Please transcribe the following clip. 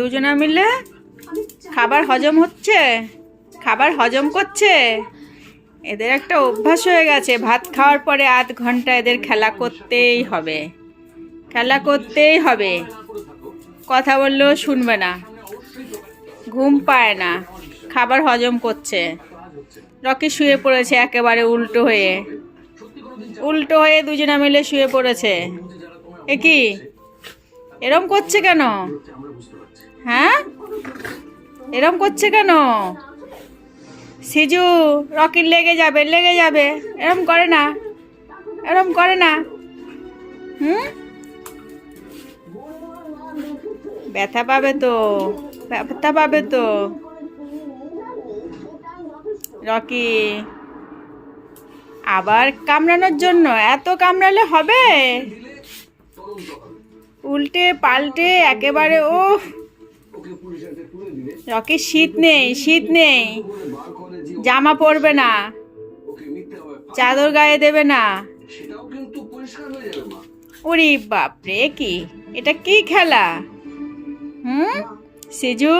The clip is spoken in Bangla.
দুজনে মিলে খাবার হজম হচ্ছে? খাবার হজম করছে? এদের একটা অভ্যাস হয়ে গেছে। ভাত খাওয়ার পরে আধ ঘণ্টা এদের খেলা করতেই হবে। খেলা করতেই হবে। কথা বললেও শুনবে না। ঘুম পায় না। খাবার হজম করছে। রকি শুয়ে পড়েছে একেবারে উল্টো হয়ে। উল্টো হয়ে দুজনে মিলে শুয়ে পড়েছে। এ কি? এরম করছে কেন? হ্যাঁ? এরম করছে কেন? সিজু, রকির লেগে যাবে লেগে যাবে। এরম করে না। এরম করে না। হুম? ব্যথা পাবে তো। ব্যথা পাবে তো। রকি, আবার কামড়ানোর জন্য। এত কামড়ালে হবে? উল্টে পাল্টে একেবারে ও রকে, শীত নেই শীত নেই। জামা পরবে না। চাদর গায়ে দেবে না। উরি বাপরে কি? এটা কি খেলা? হুম? সিজু?